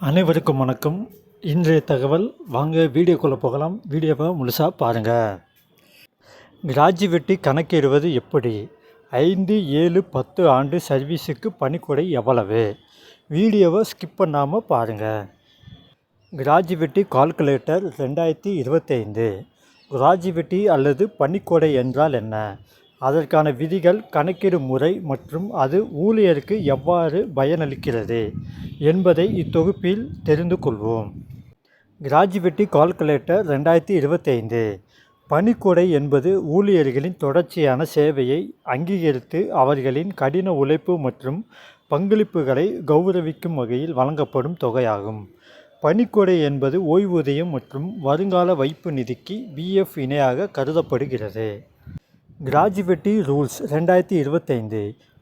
அனைவருக்கும் வணக்கம். இன்றைய தகவல் வாங்க வீடியோக்குள்ளே போகலாம். வீடியோவை முழுசாக பாருங்கள் கிராஜுவேட்டி கணக்கிடுவது எப்படி? ஐந்து ஏழு பத்து ஆண்டு சர்வீஸுக்கு பணிக்கொடை எவ்வளவு? வீடியோவை ஸ்கிப் பண்ணாமல் பாருங்கள் கிராஜுவேட்டி கால்குலேட்டர் ரெண்டாயிரத்தி இருபத்தைந்து. கிராஜுவேட்டி அல்லது பணிக்கொடை என்றால் என்ன? அதற்கான விதிகள் கணக்கிடும் முறை மற்றும் அது ஊழியருக்கு எவ்வாறு பயனளிக்கிறது என்பதை இத்தொகுப்பில் தெரிந்து கொள்வோம். கிராஜுவேட்டி கால்குலேட்டர் ரெண்டாயிரத்தி இருபத்தைந்து. பணிக்கொடை என்பது ஊழியர்களின் தொடர்ச்சியான சேவையை அங்கீகரித்து அவர்களின் கடின உழைப்பு மற்றும் பங்களிப்புகளை கௌரவிக்கும் வகையில் வழங்கப்படும் தொகையாகும். பணிக்கொடை என்பது ஓய்வூதியம் மற்றும் வருங்கால வைப்பு நிதிக்கு பிஎஃப் இணையாக கருதப்படுகிறது. கிராஜுவேட்டி ரூல்ஸ் ரெண்டாயிரத்தி இருபத்தைந்து.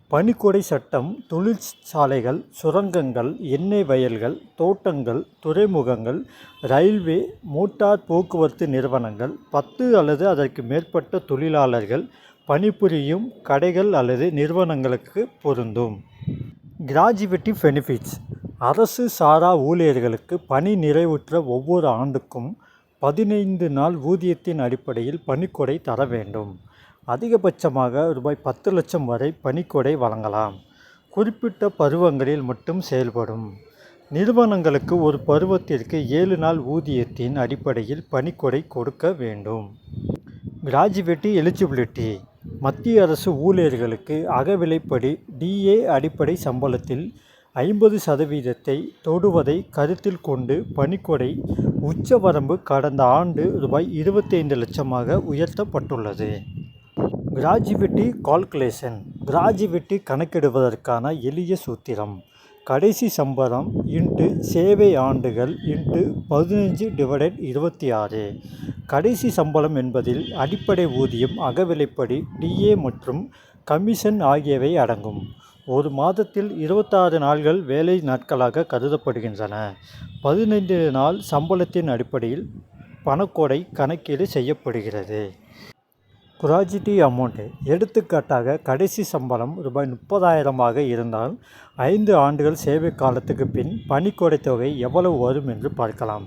பனிக்கொடை சட்டம் தொழிற்சாலைகள் சுரங்கங்கள் எண்ணெய் வயல்கள் தோட்டங்கள் துறைமுகங்கள் ரயில்வே மோட்டார் போக்குவரத்து நிறுவனங்கள் பத்து அல்லது அதற்கு மேற்பட்ட தொழிலாளர்கள் பணிபுரியும் கடைகள் அல்லது நிறுவனங்களுக்கு பொருந்தும். Gratuity benefits. அரசு சாரா ஊழியர்களுக்கு பணி நிறைவுற்ற ஒவ்வொரு ஆண்டுக்கும் பதினைந்து நாள் ஊதியத்தின் அடிப்படையில் பணிக்கொடை தர வேண்டும். அதிகபட்சமாக ரூபாய் பத்து லட்சம் வரை பணிக்கொடை வழங்கலாம். குறிப்பிட்ட பருவங்களில் மட்டும் செயல்படும். நிறுவனங்களுக்கு ஒரு பருவத்திற்கு ஏழு நாள் ஊதியத்தின் அடிப்படையில் பணிக்கொடை கொடுக்க வேண்டும். Gratuity eligibility. மத்திய அரசு ஊழியர்களுக்கு அகவிலைப்படி டிஏ அடிப்படை சம்பளத்தில் ஐம்பது சதவீதத்தை தொடுவதை கருத்தில் கொண்டு பணிக்கொடை உச்சவரம்பு கடந்த ஆண்டு ரூபாய் இருபத்தைந்து லட்சமாக உயர்த்தப்பட்டுள்ளது. Gratuity calculation. கிராஜுவிட்டி கணக்கிடுவதற்கான எளிய சூத்திரம். கடைசி சம்பளம் இன்ட்டு சேவை ஆண்டுகள் இன்ட்டு பதினஞ்சு டிவைடட் இருபத்தி ஆறு கடைசி சம்பளம் என்பதில் அடிப்படை ஊதியம் அகவிலைப்படி டிஏ மற்றும் கமிஷன் ஆகியவை அடங்கும். ஒரு மாதத்தில் இருபத்தாறு நாள்கள் வேலை நாட்களாக கருதப்படுகின்றன. பதினைந்து நாள் சம்பளத்தின் அடிப்படையில் பணக்கொடை கணக்கீடு செய்யப்படுகிறது. குராஜிட்டி அமௌண்ட்டு எடுத்துக்காட்டாக கடைசி சம்பளம் ரூபாய் முப்பதாயிரமாக இருந்தால் ஐந்து ஆண்டுகள் சேவை காலத்துக்கு பின் பணிக்கொடை தொகை எவ்வளவு வரும் என்று பார்க்கலாம்.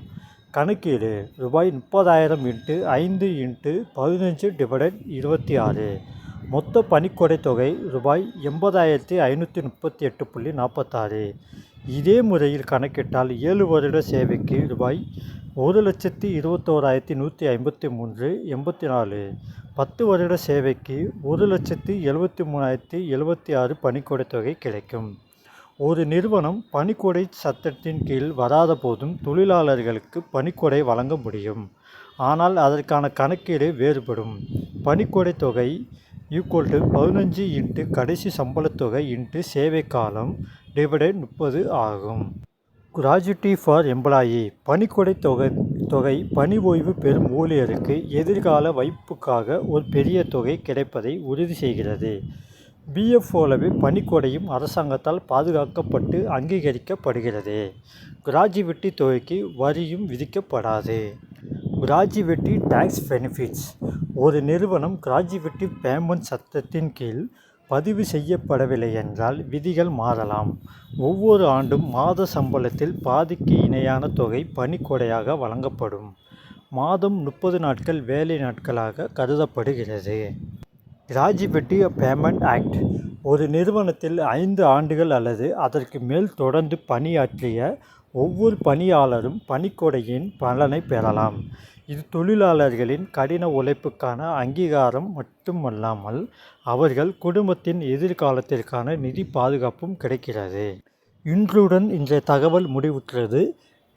கணக்கீடு ரூபாய் முப்பதாயிரம் இன்ட்டு ஐந்து இன்ட்டு பதினஞ்சு டிவைடட் இருபத்தி ஆறு. மொத்த பணிக்கொடை தொகை ரூபாய் எண்பதாயிரத்தி ஐநூற்றி முப்பத்தி எட்டு புள்ளி நாற்பத்தாறு. இதே முறையில் கணக்கிட்டால் ஏழு வருட சேவைக்கு ரூபாய் ஒரு லட்சத்தி இருபத்தோராயிரத்தி நூற்றி ஐம்பத்தி மூன்று எண்பத்தி நாலு. பத்து வருட சேவைக்கு ஒரு லட்சத்தி எழுபத்தி மூணாயிரத்தி எழுபத்தி ஆறு பணிக்கொடை தொகை கிடைக்கும். ஒரு நிறுவனம் பணிக்கொடை சட்டத்தின் கீழ் வராத போதும் தொழிலாளர்களுக்கு பணிக்கொடை வழங்க முடியும். ஆனால் அதற்கான கணக்கீடு வேறுபடும். பணிக்கொடை தொகை ஈக்குவல் டு பதினஞ்சு இன்ட்டு கடைசி சம்பளத்தொகை இன்ட்டு சேவை காலம் டிவைடட் முப்பது ஆகும். கிராஜுட்டி ஃபார் எம்ப்ளாயி பணிக்கொடை தொகை தொகை பணி ஓய்வு பெறும் ஊழியருக்கு எதிர்கால வைப்புக்காக ஒரு பெரிய தொகை கிடைப்பதை உறுதி செய்கிறது. பிஎஃப் போலவே பணிக்கொடையும் அரசாங்கத்தால் பாதுகாக்கப்பட்டு அங்கீகரிக்கப்படுகிறது. கிராஜுவிட்டி தொகைக்கு வரியும் விதிக்கப்படாது. கிராஜுவிட்டி டேக்ஸ் பெனிஃபிட்ஸ் ஒரு நிறுவனம் கிராஜுவிட்டி பேமெண்ட் சட்டத்தின் கீழ் பதிவு செய்யப்படவில்லை என்றால் விதிகள் மாறலாம். ஒவ்வொரு ஆண்டும் மாத சம்பளத்தில் பாதிக்கு இணையான தொகை பணிக்கொடையாக வழங்கப்படும். மாதம் முப்பது நாட்கள் வேலை நாட்களாக கருதப்படுகிறது. ராஜிபெட்டி பேமெண்ட் ஆக்ட் ஒரு நிறுவனத்தில் ஐந்து ஆண்டுகள் அல்லது அதற்கு மேல் தொடர்ந்து பணியாற்றிய ஒவ்வொரு பணியாளரும் பணிக்கொடையின் பலனை பெறலாம். இது தொழிலாளர்களின் கடின உழைப்புக்கான அங்கீகாரம் மட்டுமல்லாமல் அவர்கள் குடும்பத்தின் எதிர்காலத்திற்கான நிதி பாதுகாப்பும் கிடைக்கிறது. இன்றுடன் இன்றைய தகவல் முடிவுற்றது.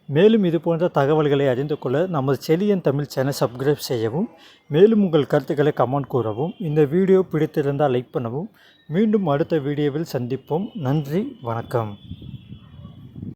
மேலும் இது போன்ற தகவல்களை அறிந்து கொள்ள நமது செலியன் தமிழ் சேனல் சப்ஸ்கிரைப் செய்யவும் மேலும் உங்கள் கருத்துக்களை கமெண்ட் கூறவும் இந்த வீடியோ பிடித்திருந்தால் லைக் பண்ணவும். மீண்டும் அடுத்த வீடியோவில் சந்திப்போம். நன்றி வணக்கம்.